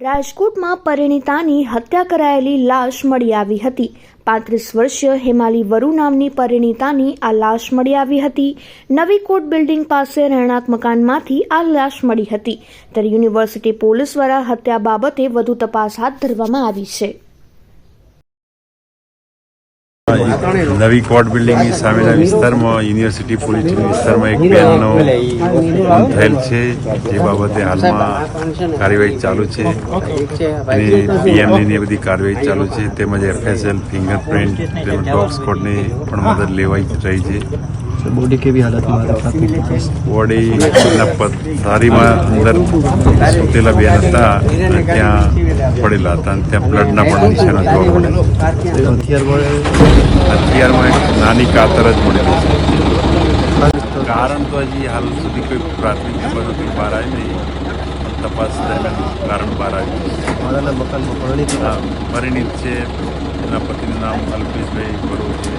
રાજકોટમાં પરિણીતાની હત્યા કરાયેલી લાશ મળી આવી હતી. પાંત્રીસ વર્ષીય હેમાલી વરુ નામની પરિણીતાની આ લાશ મળી આવી હતી. નવી કોટ બિલ્ડિંગ પાસે રહેણાંક મકાનમાંથી આ લાશ મળી હતી. ત્યારે યુનિવર્સિટી પોલીસ દ્વારા હત્યા બાબતે વધુ તપાસ હાથ ધરવામાં આવી છે. નવી કોર્ટ બિલ્ડિંગની સામેના વિસ્તારમાં યુનિવર્સિટી પોલીસની વિસ્તારમાં એક બેનનો થયેલ છે, જે બાબતે હાલમાં કાર્યવાહી ચાલુ છે. અને પીએમડીની બધી કાર્યવાહી ચાલુ છે. તેમજ એફએસએલ ફિંગરપ્રિન્ટ તેમજ ડોગ સ્કોડની પણ મદદ લેવાઈ રહી છે. બોડી કેવી બોડી સારીમાં અંદર સુતેલા બેન હતા. ત્યાં પડેલા હતા અને ત્યાં બ્લડના પણ નિશાના જોવા મળ્યા હથિયારમાં એક નાની કાતર જ મળેલી કારણ તો હજી હાલ સુધી કોઈ પ્રાથમિક ખબર નથી બહાર આવી નહીં. તપાસ દરમિયાન કારણ બહાર આવ્યું મકાનમાં પરિણીત છે. એના પતિનું નામ અલ્પેશભાઈ બરોબર છે